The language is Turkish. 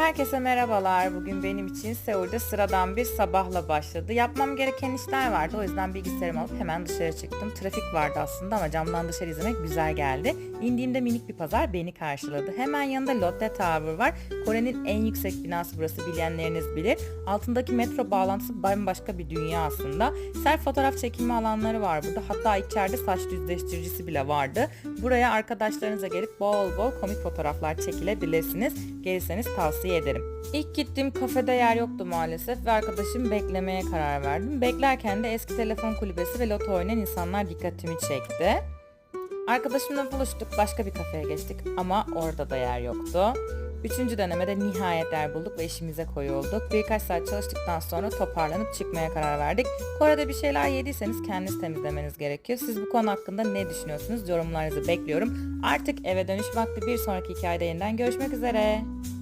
Herkese merhabalar. Bugün benim için Seul'de sıradan bir sabahla başladı. Yapmam gereken işler vardı. O yüzden bilgisayarımı alıp hemen dışarı çıktım. Trafik vardı aslında ama camdan dışarı izlemek güzel geldi. İndiğimde minik bir pazar beni karşıladı. Hemen yanında Lotte Tower var. Kore'nin en yüksek binası burası bilenleriniz bilir. Altındaki metro bağlantısı bambaşka bir dünya aslında. Self fotoğraf çekilme alanları var burada. Hatta içeride saç düzleştiricisi bile vardı. Buraya arkadaşlarınıza gelip bol bol komik fotoğraflar çekilebilirsiniz. Gelirseniz tavsiye ederim. İlk gittiğim kafede yer yoktu maalesef ve arkadaşımı beklemeye karar verdim. Beklerken de eski telefon kulübesi ve loto oynayan insanlar dikkatimi çekti. Arkadaşımla buluştuk, başka bir kafeye geçtik ama orada da yer yoktu. Üçüncü denemede nihayet yer bulduk ve işimize koyulduk. Birkaç saat çalıştıktan sonra toparlanıp çıkmaya karar verdik. Kore'de bir şeyler yediyseniz kendiniz temizlemeniz gerekiyor. Siz bu konu hakkında ne düşünüyorsunuz? Yorumlarınızı bekliyorum. Artık eve dönüş vakti bir sonraki hikayede yeniden görüşmek üzere.